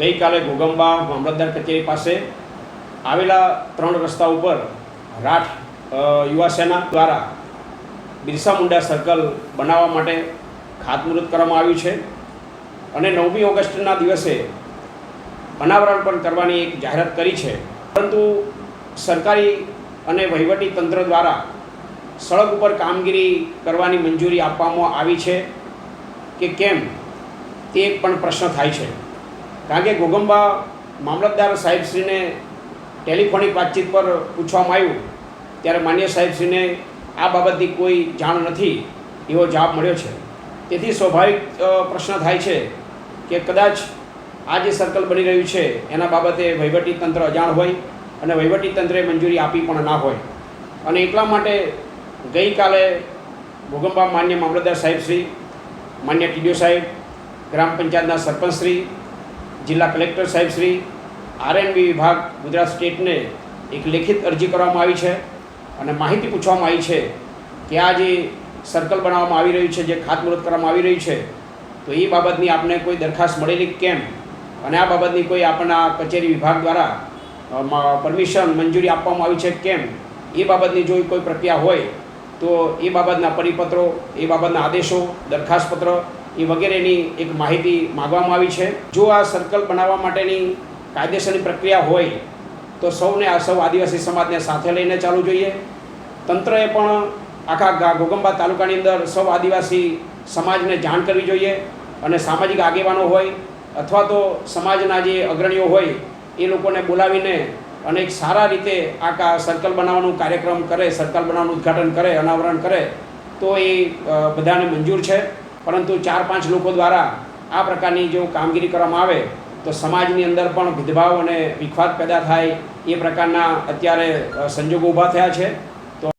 ગઈકાલે ઘોગંબા મામલતદાર કચેરી પાસે આવેલા ત્રણ રસ્તા ઉપર રાઠ યુવા સેના દ્વારા બિરસા મુંડા સર્કલ બનાવવા માટે ખાતમુહૂર્ત કરવામાં આવ્યું છે અને નવમી ઓગસ્ટના દિવસે અનાવરણ પણ કરવાની એક જાહેરાત કરી છે. પરંતુ સરકારી અને વહીવટી તંત્ર દ્વારા સડક ઉપર કામગીરી કરવાની મંજૂરી આપવામાં આવી છે કે કેમ તે પણ પ્રશ્ન થાય છે. કારણ કે ગોગંબા મામલતદાર સાહેબશ્રીને ટેલિફોનિક વાતચીત પર પૂછવામાં આવ્યું, ત્યારે માન્ય સાહેબશ્રીને આ બાબતની કોઈ જાણ નથી એવો જવાબ મળ્યો છે. તેથી સ્વાભાવિક પ્રશ્ન થાય છે કે કદાચ આ જે સર્કલ બની રહ્યું છે, એના બાબતે વહીવટી તંત્ર અજાણ હોય અને વહીવટી તંત્રે મંજૂરી આપી પણ ના હોય. અને એટલા માટે ગઈકાલે ભૂગંબા માન્ય મામલતદાર સાહેબશ્રી માન્ય ટીડીઓ સાહેબ, ગ્રામ પંચાયતના સરપંચશ્રી જિલ્લા કલેક્ટર સાહેબ શ્રી આરએનબી વિભાગ, ગુજરાત સ્ટેટને એક લેખિત અરજી કરવામાં આવી છે અને માહિતી પૂછવામાં આવી છે કે આ જે સર્કલ બનાવવામાં આવી રહ્યું છે, જે ખાતમુહૂર્ત કરવામાં આવી રહ્યું છે, તો એ બાબતની આપને કોઈ દરખાસ્ત મળેલી કેમ? અને આ બાબતની કોઈ આપણા કચેરી વિભાગ દ્વારા પરમિશન, મંજૂરી આપવામાં આવી છે કેમ? એ બાબતની જો કોઈ પ્રક્રિયા હોય, તો એ બાબતના પરિપત્રો, એ બાબતના આદેશો દરખાસ્તપત્ર એ વગેરેની એક માહિતી માગવામાં આવી છે. જો આ સર્કલ બનાવવા માટેની કાયદેસરની પ્રક્રિયા હોય, તો સૌને આ સૌ આદિવાસી સમાજને સાથે લઈને ચાલવું જોઈએ. તંત્રએ પણ આખા ગોગંબા તાલુકાની અંદર સૌ આદિવાસી સમાજને જાણ કરવી જોઈએ અને સામાજિક આગેવાનો હોય અથવા તો સમાજના જે અગ્રણીઓ હોય, એ લોકોને બોલાવીને અને એક સારા રીતે આ સર્કલ બનાવવાનું કાર્યક્રમ કરે, સર્કલ બનાવવાનું ઉદ્ઘાટન કરે, અનાવરણ કરે, તો એ બધાને મંજૂર છે. પરંતુ ચાર પાંચ લોકો દ્વારા આ પ્રકારની જો કામગીરી કરવામાં આવે, તો સમાજની અંદર પણ ભેદભાવ અને વિખવાદ પેદા થાય એ પ્રકારના અત્યારે સંજોગો ઊભા થયા છે.